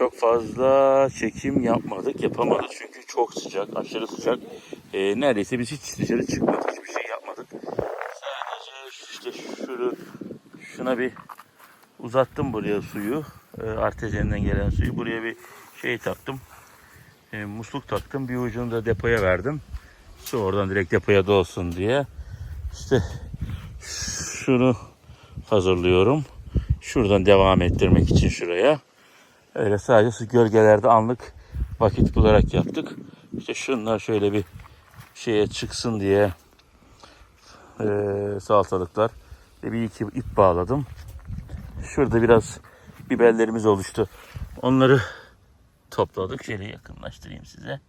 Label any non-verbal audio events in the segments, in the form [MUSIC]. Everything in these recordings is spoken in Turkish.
çok fazla çekim yapmadık, yapamadık çünkü çok sıcak, aşırı sıcak. Ee, neredeyse biz hiç dışarı çıkmadık, hiçbir şey yapmadık. Sadece işte şunu, şuna bir uzattım buraya suyu, e, artezenden gelen suyu. Buraya bir şey taktım, e, musluk taktım, bir ucunu da depoya verdim. Su oradan direkt depoya dolsun diye. İşte şunu hazırlıyorum. Şuradan devam ettirmek için şuraya. Öyle sadece gölgelerde anlık vakit bularak yaptık. İşte şunlar şöyle bir şeye çıksın diye eee salatalıklar bir iki ip bağladım. Şurada biraz biberlerimiz oluştu. Onları topladık. Şöyle yakınlaştırayım size.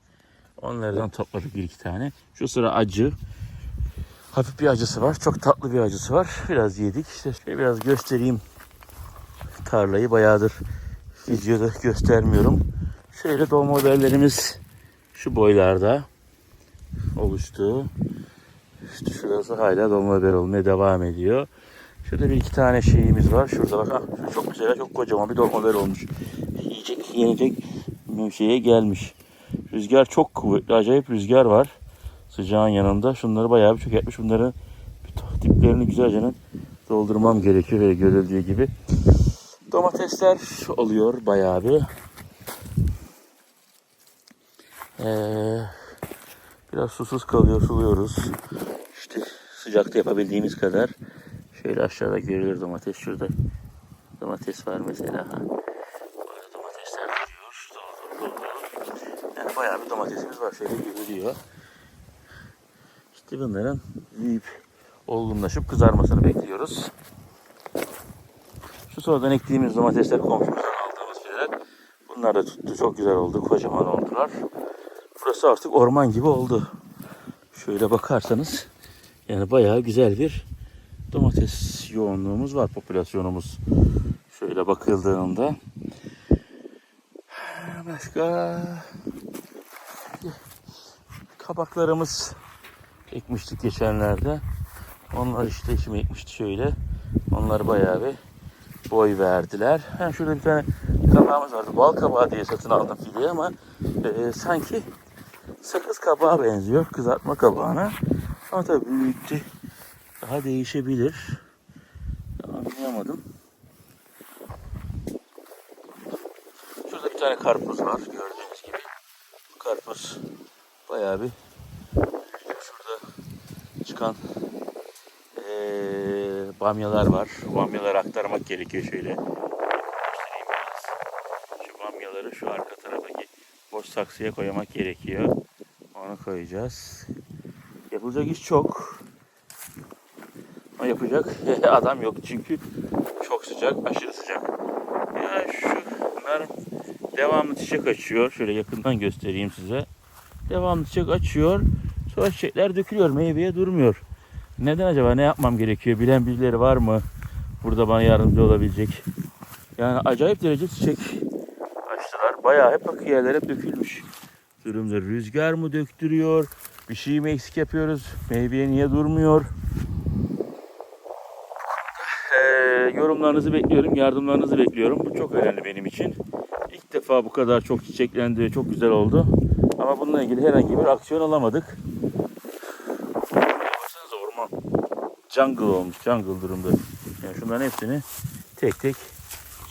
Onlardan topladık bir iki tane. Şu sıra acı. Hafif bir acısı var. Çok tatlı bir acısı var. Biraz yedik. İşte şöyle biraz göstereyim tarlayı. Bayağıdır videoda göstermiyorum. Şöyle dolma biberlerimiz şu boylarda oluştu. İşte şurası hala dolma biber olmaya devam ediyor. Şurada bir iki tane şeyimiz var. Şurada bak. Ah, çok güzel, çok kocaman bir dolma biber olmuş. Yiyecek, yenecek şeye gelmiş. Rüzgar çok kuvvetli. Acayip rüzgar var. Sıcağın yanında. Şunları bayağı bir çökertmiş. Bunları bir diplerini güzelce doldurmam gerekiyor. Böyle görüldüğü gibi. Domatesler oluyor bayağı bir. Ee, biraz susuz kalıyor, suluyoruz. İşte sıcakta yapabildiğimiz kadar. Şöyle aşağıda görülür domates. Şurada domates var mesela. Ha. Burada domatesler duruyor. Yani bayağı bir domatesimiz var. Şöyle görülüyor. İşte bunların büyüyüp olgunlaşıp kızarmasını bekliyoruz. Sonradan ektiğimiz domatesler komşumuzdan aldığımız şeyler. Bunlar da tuttu. Çok güzel oldu. Kocaman oldular. Burası artık orman gibi oldu. Şöyle bakarsanız yani bayağı güzel bir domates yoğunluğumuz var. Popülasyonumuz şöyle bakıldığında. Başka kabaklarımız ekmiştik geçenlerde. Onlar işte şimdi ekmişti şöyle. Onlar bayağı bir boy verdiler. Ha, şurada bir tane kabağımız vardı. Bal kabağı diye satın aldım fideyi ama e, sanki sakız kabağı benziyor. Kızartma kabağına. Ama tabii büyüktü. Daha değişebilir. Anlayamadım. Şurada bir tane karpuz var. Gördüğünüz gibi. Bu karpuz bayağı bir şurada çıkan bamyalar var. Bamyaları aktarmak gerekiyor şöyle. Şu bamyaları şu arka taraftaki boş saksıya koymak gerekiyor. Onu koyacağız. Yapılacak iş çok. Ama yapacak [LAUGHS] adam yok çünkü çok sıcak, aşırı sıcak. Ya şu bunlar devamlı çiçek açıyor. Şöyle yakından göstereyim size. Devamlı çiçek açıyor. Sonra çiçekler dökülüyor, meyveye durmuyor. Neden acaba? Ne yapmam gerekiyor? Bilen birileri var mı? Burada bana yardımcı olabilecek. Yani acayip derece çiçek açtılar. Bayağı hep bak yerler hep dökülmüş durumda. Rüzgar mı döktürüyor? Bir şey mi eksik yapıyoruz? Meyveye niye durmuyor? Ee, yorumlarınızı bekliyorum, yardımlarınızı bekliyorum. Bu çok önemli benim için. İlk defa bu kadar çok çiçeklendi çok güzel oldu. Ama bununla ilgili herhangi bir aksiyon alamadık. Jungle olmuş, jungle durumda. Yani şunların hepsini tek tek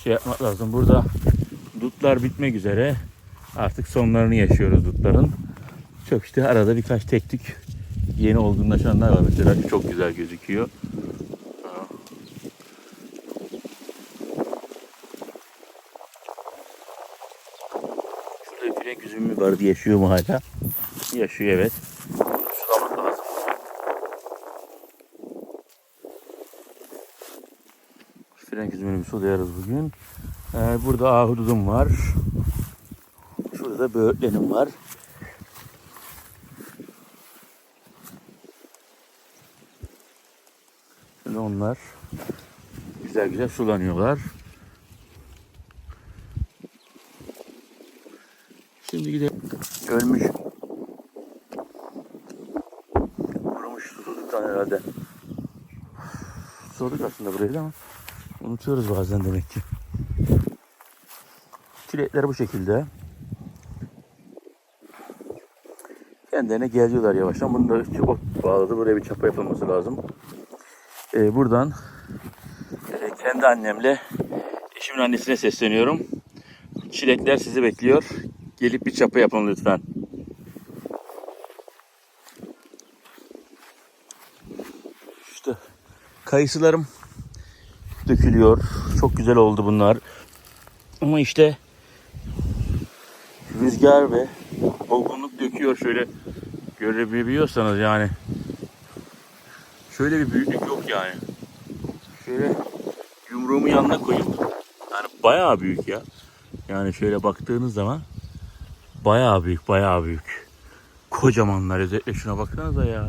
şey yapmak lazım. Burada dutlar bitmek üzere. Artık sonlarını yaşıyoruz dutların. Çok işte arada birkaç tek tük yeni olgunlaşanlar var. Mesela çok güzel gözüküyor. Şurada bir üzümü vardı. Yaşıyor mu hala? Yaşıyor evet. Bunu sulamak lazım. Frenk üzümünü bir sulayarız bugün. Ee, burada ahududum var. Şurada da böğürtlenim var. Şimdi onlar güzel güzel sulanıyorlar. Şimdi gidelim. Ölmüş. Kurumuş susuzluktan herhalde. Sorduk aslında burayı da ama unutuyoruz bazen demek ki. Çilekler bu şekilde. Kendilerine geliyorlar yavaştan. Bunu da ot bağladı. Buraya bir çapa yapılması lazım. Ee, buradan e, kendi annemle eşimin annesine sesleniyorum. Çilekler sizi bekliyor. Gelip bir çapa yapın lütfen. İşte kayısılarım dökülüyor. Çok güzel oldu bunlar. Ama işte rüzgar ve olgunluk döküyor şöyle görebiliyorsanız yani. Şöyle bir büyüklük yok yani. Şöyle yumruğumu yanına koyayım. Yani bayağı büyük ya. Yani şöyle baktığınız zaman bayağı büyük, bayağı büyük. Kocamanlar özellikle şuna baksanıza ya.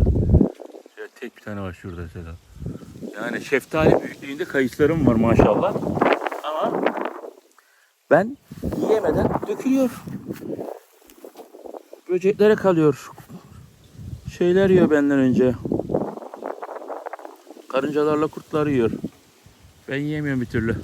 Şöyle tek bir tane var şurada mesela. Yani şeftali büyüklüğünde kayısılarım var maşallah. Ama ben yiyemeden dökülüyor. Böceklere kalıyor. Şeyler yiyor benden önce. Karıncalarla kurtlar yiyor. Ben yiyemiyorum bir türlü.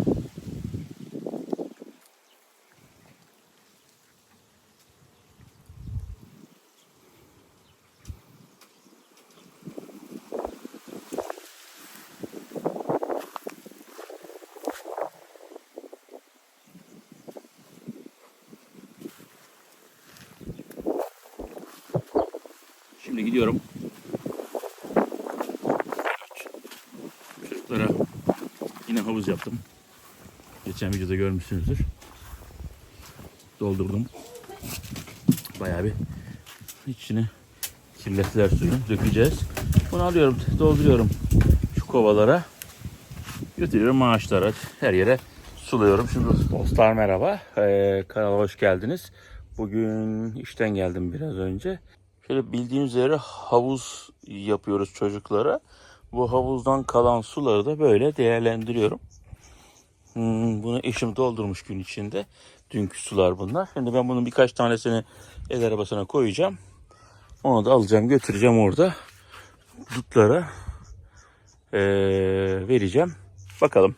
Şimdi gidiyorum. Çocuklara yine havuz yaptım. Geçen videoda görmüşsünüzdür. Doldurdum. Bayağı bir içine kirlettiler suyu. Dökeceğiz. Bunu alıyorum, dolduruyorum şu kovalara. Götürüyorum ağaçlara, her yere suluyorum. Şimdi dostlar merhaba. Ee, kanala hoş geldiniz. Bugün işten geldim biraz önce. Şöyle bildiğiniz üzere havuz yapıyoruz çocuklara. Bu havuzdan kalan suları da böyle değerlendiriyorum. Hmm, bunu eşim doldurmuş gün içinde. Dünkü sular bunlar. Şimdi ben bunun birkaç tanesini el arabasına koyacağım. Onu da alacağım götüreceğim orada. Dutlara eee, vereceğim. Bakalım.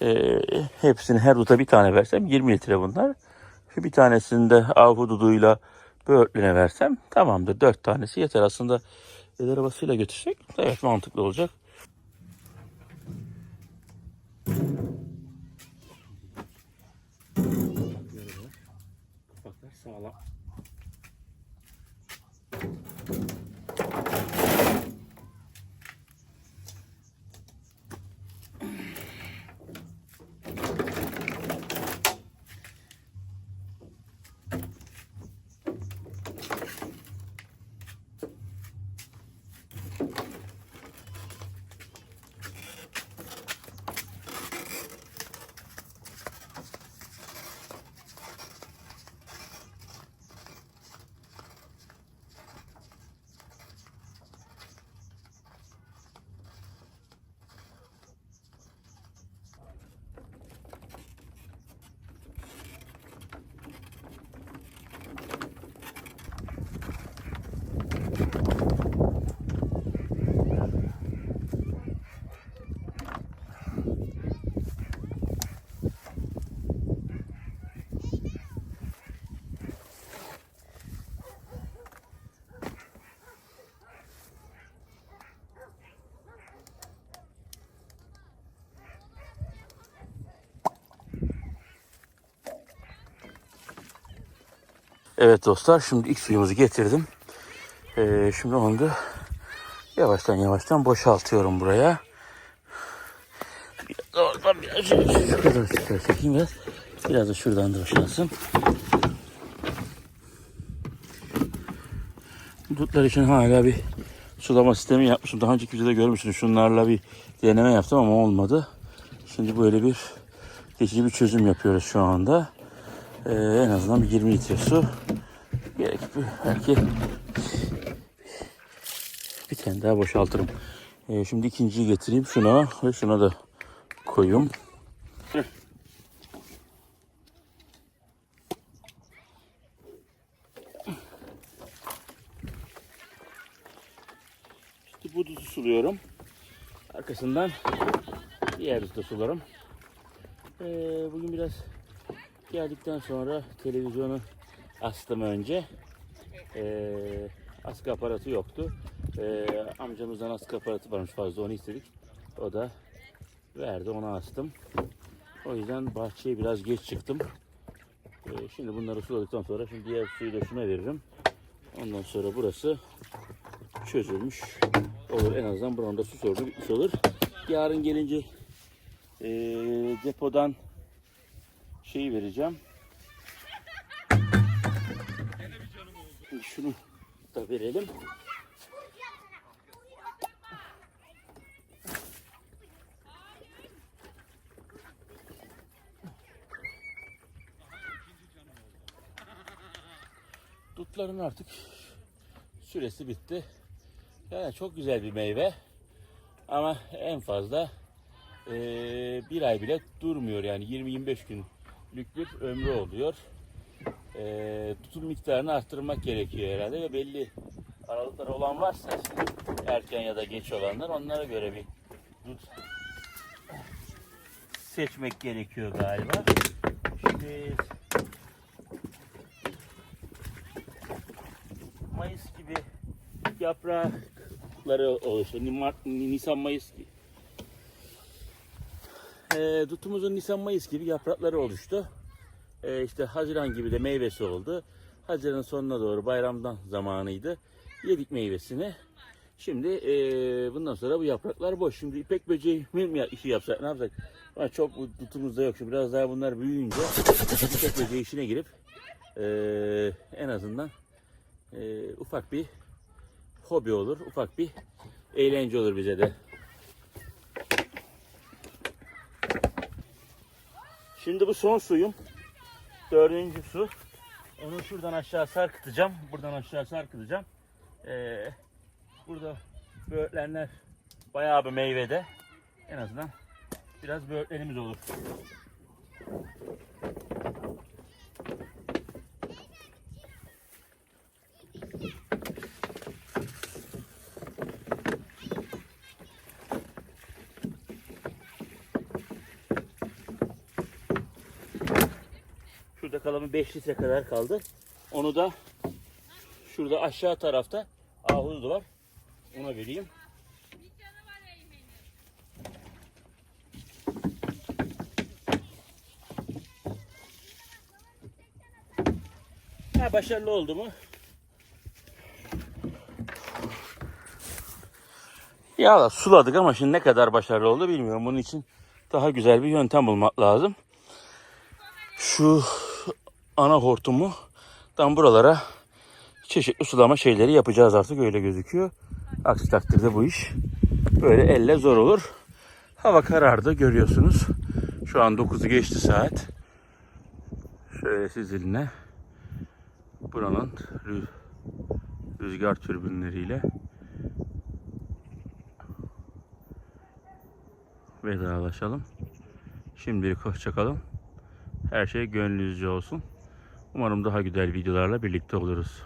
Eee, hepsini her duta bir tane versem 20 litre bunlar. Şu bir tanesini de ahududuyla böğürtline versem tamamdır. Dört tanesi yeter. Aslında el arabasıyla götürsek evet mantıklı olacak. Kapaklar sağlam. Evet dostlar şimdi ilk suyumuzu getirdim. Ee, şimdi onu da yavaştan yavaştan boşaltıyorum buraya. Oradan biraz şu, şu kadar şöyle çekeyim biraz. Biraz da şuradan da boşalsın. Dutlar için hala bir sulama sistemi yapmışım. Daha önceki videoda görmüşsünüz. Şunlarla bir deneme yaptım ama olmadı. Şimdi böyle bir geçici bir çözüm yapıyoruz şu anda. Ee, en azından bir 20 litre su. Belki, belki bir tane daha boşaltırım. Ee, şimdi ikinciyi getireyim şuna ve şuna da koyayım. İşte bu duzu suluyorum. Arkasından diğer duzu sularım. Ee, bugün biraz Geldikten sonra televizyonu astım önce. Ee, askı aparatı yoktu. Ee, amcamızdan askı aparatı varmış fazla onu istedik. O da verdi ona astım. O yüzden bahçeye biraz geç çıktım. Ee, şimdi bunları suladıktan sonra şimdi diğer suyu da şuna veririm. Ondan sonra burası çözülmüş olur. En azından buranın da su sorunu bitmiş olur. Yarın gelince ee, depodan şeyi vereceğim. Şunu da verelim. Dutların artık süresi bitti. Yani çok güzel bir meyve. Ama en fazla eee, bir ay bile durmuyor. Yani 20-25 günlük bir ömrü oluyor. Eee tutum miktarını arttırmak gerekiyor herhalde ve belli aralıkları olan varsa erken ya da geç olanlar onlara göre bir dut seçmek gerekiyor galiba. Şimdi Mayıs gibi yaprakları oluştu. Mart, Nisan, Mayıs gibi. Ee, tutumuzun Nisan, Mayıs gibi yaprakları oluştu. Ee, işte Haziran gibi de meyvesi oldu. Haziran sonuna doğru bayramdan zamanıydı. Yedik meyvesini. Şimdi ee, bundan sonra bu yapraklar boş. Şimdi ipek böceği mi işi yapsak ne yapsak? Ama çok bu tutumuzda yok. Şimdi biraz daha bunlar büyüyünce ipek böceği işine girip ee, en azından ee, ufak bir hobi olur, ufak bir eğlence olur bize de. Şimdi bu son suyum. Dördüncü su. Onu şuradan aşağı sarkıtacağım. Buradan aşağı sarkıtacağım. Ee, burada böğürtlenler bayağı bir meyvede. En azından biraz böğürtlenimiz olur. Şurada kalan 5 litre kadar kaldı. Onu da şurada aşağı tarafta ahududu var. Ona vereyim. Ha, başarılı oldu mu? Ya da suladık ama şimdi ne kadar başarılı oldu bilmiyorum. Bunun için daha güzel bir yöntem bulmak lazım. Şu ana hortumu tam buralara çeşitli sulama şeyleri yapacağız artık öyle gözüküyor. Aksi takdirde bu iş böyle elle zor olur. Hava karardı görüyorsunuz. Şu an 9'u geçti saat. Şöyle sizinle buranın rü- rüzgar türbinleriyle vedalaşalım. Şimdilik hoşçakalın. Her şey gönlünüzce olsun. Umarım daha güzel videolarla birlikte oluruz.